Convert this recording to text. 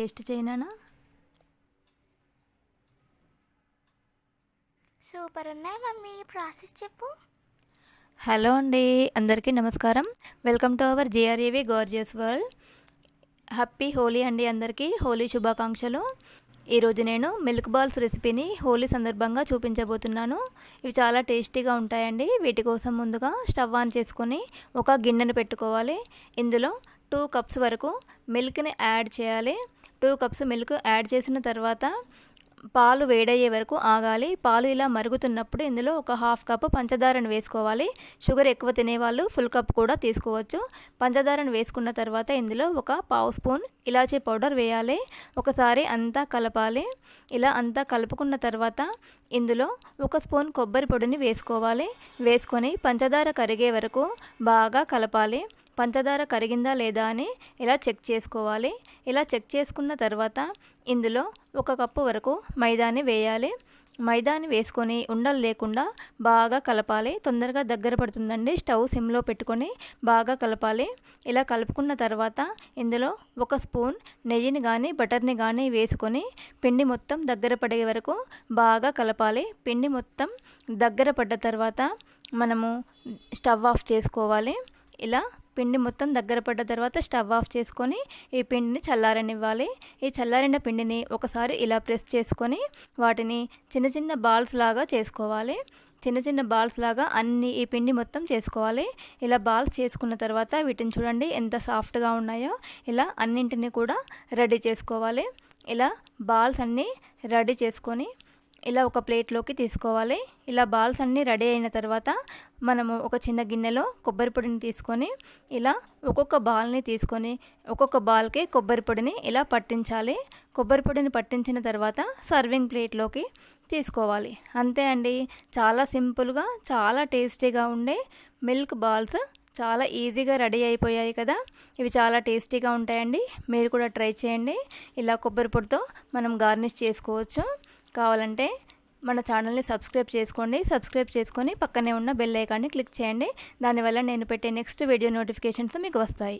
Taste చేయనా? Super ఉన్నాయి mummy. Process చెప్పు. హలో అండి అందరికీ నమస్కారం. Welcome to our JRAV gorgeous world. Happy Holi అండి అందరికీ. హోలీ శుభాకాంక్షలు. ఈరోజు నేను మిల్క్ బాల్స్ రెసిపీని హోలీ సందర్భంగా చూపించబోతున్నాను. ఇవి చాలా టేస్టీగా ఉంటాయండి. వీటి కోసం ముందుగా స్టవ్ ఆన్ చేసుకొని ఒక గిన్నెను పెట్టుకోవాలి. ఇందులో టూ కప్స్ వరకు మిల్క్ని యాడ్ చేయాలి. టూ కప్స్ మిల్క్ యాడ్ చేసిన తర్వాత పాలు వేడయ్యే వరకు ఆగాలి. పాలు ఇలా మరుగుతున్నప్పుడు ఇందులో ఒక హాఫ్ కప్ పంచదారను వేసుకోవాలి. షుగర్ ఎక్కువ తినేవాళ్ళు ఫుల్ కప్ కూడా తీసుకోవచ్చు. పంచదారను వేసుకున్న తర్వాత ఇందులో ఒక పావు స్పూన్ ఇలాచీ పౌడర్ వేయాలి. ఒకసారి అంతా కలపాలి. ఇలా అంతా కలుపుకున్న తర్వాత ఇందులో ఒక స్పూన్ కొబ్బరి పొడిని వేసుకోవాలి. వేసుకొని పంచదార కరిగే వరకు బాగా కలపాలి. పంచదార కరిగిందా లేదా అని ఇలా చెక్ చేసుకోవాలి. ఇలా చెక్ చేసుకున్న తర్వాత ఇందులో ఒక కప్పు వరకు మైదాని వేయాలి. మైదాని వేసుకొని ఉండలు లేకుండా బాగా కలపాలి. తొందరగా దగ్గర పడుతుందండి. స్టవ్ సిమ్లో పెట్టుకొని బాగా కలపాలి. ఇలా కలుపుకున్న తర్వాత ఇందులో ఒక స్పూన్ నెయ్యిని కానీ బటర్ని కానీ వేసుకొని పిండి మొత్తం దగ్గర పడే వరకు బాగా కలపాలి. పిండి మొత్తం దగ్గర పడ్డ తర్వాత మనము స్టవ్ ఆఫ్ చేసుకోవాలి. ఇలా పిండి మొత్తం దగ్గర పడ్డ తర్వాత స్టవ్ ఆఫ్ చేసుకొని ఈ పిండిని చల్లారనివ్వాలి. ఈ చల్లారిన పిండిని ఒకసారి ఇలా ప్రెస్ చేసుకొని వాటిని చిన్న చిన్న బాల్స్ లాగా చేసుకోవాలి. చిన్న చిన్న బాల్స్ లాగా అన్ని ఈ పిండి మొత్తం చేసుకోవాలి. ఇలా బాల్స్ చేసుకున్న తర్వాత వీటిని చూడండి ఎంత సాఫ్ట్గా ఉన్నాయో. ఇలా అన్నింటినీ కూడా రెడీ చేసుకోవాలి. ఇలా బాల్స్ అన్నీ రెడీ చేసుకొని ఇలా ఒక ప్లేట్లోకి తీసుకోవాలి. ఇలా బాల్స్ అన్నీ రెడీ అయిన తర్వాత మనము ఒక చిన్న గిన్నెలో కొబ్బరి పొడిని తీసుకొని ఇలా ఒక్కొక్క బాల్ని తీసుకొని ఒక్కొక్క బాల్కి కొబ్బరి పొడిని ఇలా పట్టించాలి. కొబ్బరి పొడిని పట్టించిన తర్వాత సర్వింగ్ ప్లేట్లోకి తీసుకోవాలి. అంతే అండి. చాలా సింపుల్గా చాలా టేస్టీగా ఉండే మిల్క్ బాల్స్ చాలా ఈజీగా రెడీ అయిపోయాయి కదా. ఇవి చాలా టేస్టీగా ఉంటాయండి. మీరు కూడా ట్రై చేయండి. ఇలా కొబ్బరి పొడితో మనం గార్నిష్ చేసుకోవచ్చు. కావాలంటే మన ఛానల్ని సబ్స్క్రైబ్ చేసుకోండి. సబ్స్క్రైబ్ చేసుకొని పక్కనే ఉన్న బెల్ ఐకాన్ని క్లిక్ చేయండి. దానివల్ల నేను పెట్టే నెక్స్ట్ వీడియో నోటిఫికేషన్స్ మీకు వస్తాయి.